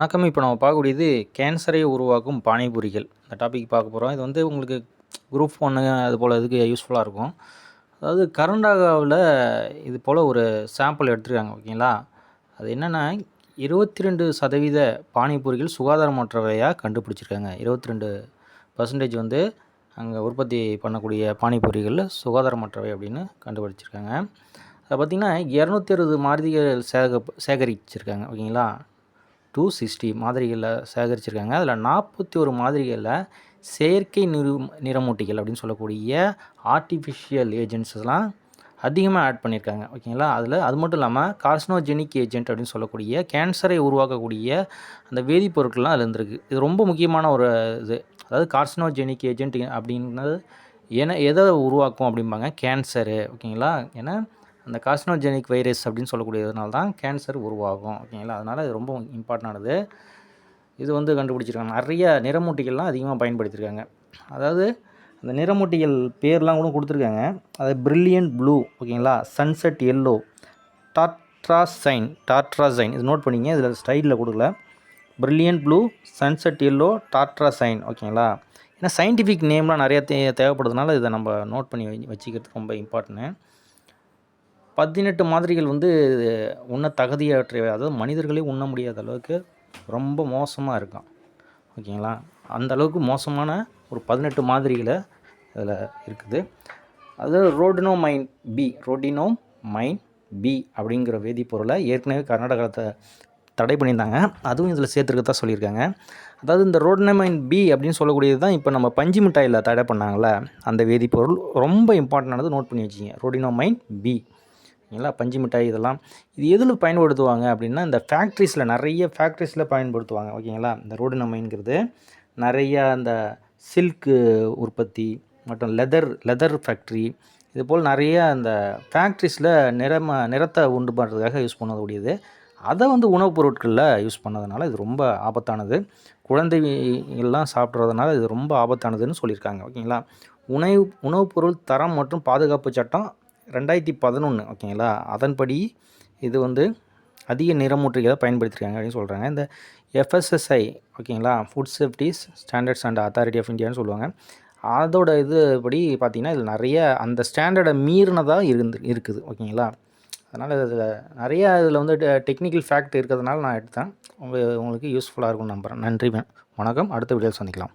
வணக்கம். இப்போ நம்ம பார்க்கக்கூடியது கேன்சரை உருவாக்கும் பானிபூரிகள். இந்த டாபிக் பார்க்க போகிறோம் இது வந்து உங்களுக்கு குரூப் ஒன்று அது போல் இதுக்கு யூஸ்ஃபுல்லாக இருக்கும். அதாவது கர்நாடகாவில் இது போல் ஒரு சாம்பிள் எடுத்துருக்காங்க ஓகேங்களா? அது என்னென்னா இருபத்தி ரெண்டு சதவீத பானிபூரிகள் சுகாதாரமற்றவையாக கண்டுபிடிச்சிருக்காங்க. இருபத்தி ரெண்டு பர்சன்டேஜ் வந்து அங்கே உற்பத்தி பண்ணக்கூடிய பானிபூரிகளில் சுகாதாரமற்றவை அப்படின்னு கண்டுபிடிச்சிருக்காங்க. அதை பார்த்திங்கன்னா இரநூத்தி அறுபது மாதிரிகள் சேக சேகரிச்சிருக்காங்க ஓகேங்களா? டூ சிக்ஸ்டி மாதிரிகளில் சேகரிச்சிருக்காங்க. அதில் நாற்பத்தி ஒரு மாதிரிகளில் செயற்கை நிறு நிறமூட்டிகள் அப்படின்னு சொல்லக்கூடிய ஆர்டிஃபிஷியல் ஏஜென்ட்ஸ்லாம் அதிகமாக ஆட் பண்ணியிருக்காங்க ஓகேங்களா? அதில் அது மட்டும் இல்லாமல் கார்சினோஜெனிக் ஏஜென்ட் அப்படின்னு சொல்லக்கூடிய கேன்சரை உருவாக்கக்கூடிய அந்த வேதிப்பொருட்கள்லாம் அதில் இருந்திருக்கு. இது ரொம்ப முக்கியமான ஒரு இது. அதாவது கார்சினோஜெனிக் ஏஜென்ட் அப்படின்றது ஏன்னா எதை உருவாக்கும் அப்படிம்பாங்க? கேன்சரு ஓகேங்களா? ஏன்னா அந்த கார்சினோஜெனிக் வைரஸ் அப்படின்னு சொல்லக்கூடியதுனால தான் கேன்சர் உருவாகும் ஓகேங்களா? அதனால் இது ரொம்ப இம்பார்ட்டண்டானது இது வந்து கண்டுபிடிச்சிருக்காங்க. நிறைய நிறமூட்டிகள்லாம் அதிகமாக பயன்படுத்தியிருக்காங்க அதாவது அந்த நிறமூட்டிகள் பேர்லாம் கூட கொடுத்துருக்காங்க. அது பிரில்லியன்ட் ப்ளூ ஓகேங்களா? சன்செட் எல்லோ டாட்ராசைன் டாட்ராசைன் இது நோட் பண்ணிங்க இதில் ஸ்டைலில் கொடுக்கல. Brilliant blue sunset yellow tartrazine ஓகேங்களா? ஏன்னா சயின்டிஃபிக் நேம்லாம் நிறைய தே தேவைப்படுறதுனால இதை நம்ம நோட் பண்ணி வச்சுக்கிறது ரொம்ப இம்பார்ட்டன்ட்டு பதினெட்டு மாதிரிகள் வந்து உண்ண தகுதியற்றவை அதாவது மனிதர்களே உண்ண முடியாத அளவுக்கு ரொம்ப மோசமாக இருக்கும் ஓகேங்களா? அந்த அளவுக்கு மோசமான ஒரு பதினெட்டு மாதிரிகளை இதில் இருக்குது. அது rhodamine B rhodamine B அப்படிங்கிற வேதிப்பொருளை ஏற்கனவே கர்நாடகத்தை தடை பண்ணியிருந்தாங்க. அதுவும் இதில் சேர்த்துருக்கதான் சொல்லியிருக்காங்க. அதாவது இந்த ரோட்னமைன் பி அப்படின்னு சொல்லக்கூடியது தான் இப்போ நம்ம பஞ்சு மிட்டாயில் தடை பண்ணாங்களே அந்த வேதிப்பொருள். ரொம்ப இம்பார்ட்டண்டானது நோட் பண்ணி வச்சிங்க ரோடினோமைன் பி ஓகேங்களா பஞ்சு மிட்டாய் இதெல்லாம். இது எதில் பயன்படுத்துவாங்க அப்படின்னா இந்த ஃபேக்ட்ரிஸில் நிறைய ஃபேக்ட்ரிஸில் பயன்படுத்துவாங்க. ஓகேங்களா? இந்த ரோடு நம்மைங்கிறது நிறையா அந்த சில்க்கு உற்பத்தி மற்றும் லெதர் லெதர் ஃபேக்ட்ரி இது போல் நிறைய அந்த ஃபேக்ட்ரிஸில் நிறம நிறத்தை உண்டு பண்ணுறதுக்காக யூஸ் பண்ணக்கூடியது. அதை வந்து உணவுப் பொருட்களில் யூஸ் பண்ணதுனால இது ரொம்ப ஆபத்தானது. குழந்தைகள்லாம் சாப்பிட்றதுனால இது ரொம்ப ஆபத்தானதுன்னு சொல்லியிருக்காங்க. ஓகேங்களா? உணவு உணவுப் பொருள் தரம் மற்றும் பாதுகாப்பு சட்டம் ரெண்டாயிரத்தி பதினொன்று ஓகேங்களா? அதன்படி இது வந்து அதிக நிறமூற்றிகளை பயன்படுத்திருக்காங்க அப்படின்னு சொல்கிறாங்க இந்த எஃப்எஸ்எஸ்ஐ ஓகேங்களா? Food safeties standards and authority of இந்தியான்னு சொல்லுவாங்க. அதோட இது படி பார்த்திங்கன்னா இதில் நிறைய அந்த ஸ்டாண்டர்டை மீறினதாக இருந்து இருக்குது ஓகேங்களா? அதனால் இதில் நிறைய இதில் வந்து டெக்னிக்கல் ஃபேக்ட் இருக்கிறதுனால நான் எடுத்தேன். உங்களுக்கு யூஸ்ஃபுல்லாக இருக்கும்னு நம்புகிறேன் நன்றி வணக்கம். அடுத்த வீடியோவில் சந்திக்கலாம்.